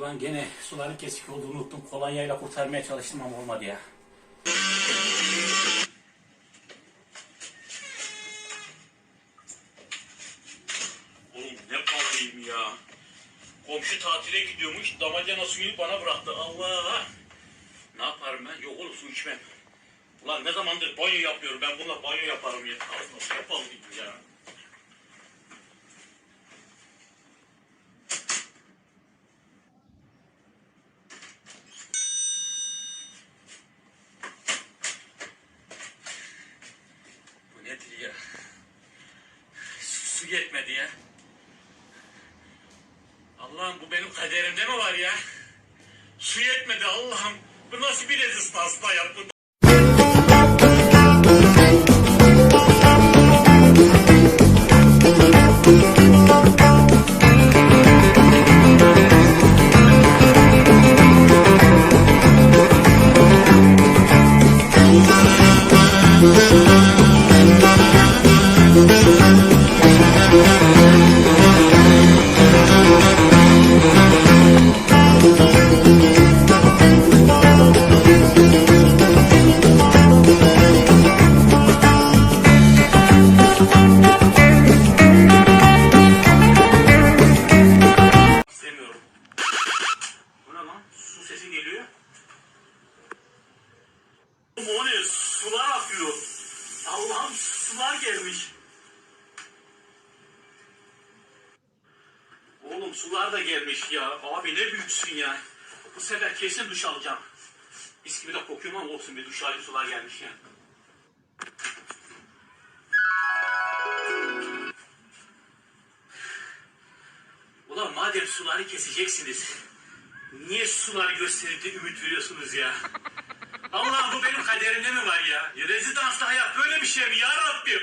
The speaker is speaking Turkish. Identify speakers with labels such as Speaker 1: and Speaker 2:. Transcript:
Speaker 1: Ulan gene suların kesik olduğunu unuttum. Kolonyayla kurtarmaya çalıştım ama olmadı ya. Oğlum ne pahalıyım ya. Komşu tatile gidiyormuş. Damacana suyunu bana bıraktı. Allah! Ne yaparım ben? Yok oğlum su içmem. Ulan ne zamandır banyo yapıyorum. Ben bununla banyo yaparım ya. Ne pahalıyım ya. Nedir ya? Su, su yetmedi ya. Allah'ım bu benim kaderimde mi var ya? Su yetmedi Allah'ım. Bu nasıl bir rezistans hayat bu? O ne? Sular akıyor. Allah'ım sular gelmiş. Oğlum sular da gelmiş ya. Abi ne büyüksün ya. Bu sefer kesin duş alacağım. Mis gibi de kokuyor ama olsun bir duş alayım sular gelmiş ya. Ulan madem suları keseceksiniz, niye sular gösterip de ümit veriyorsunuz ya? Allah bu benim kaderimde mi var ya? Rezidansta hayat böyle bir şey mi ya Rabbim?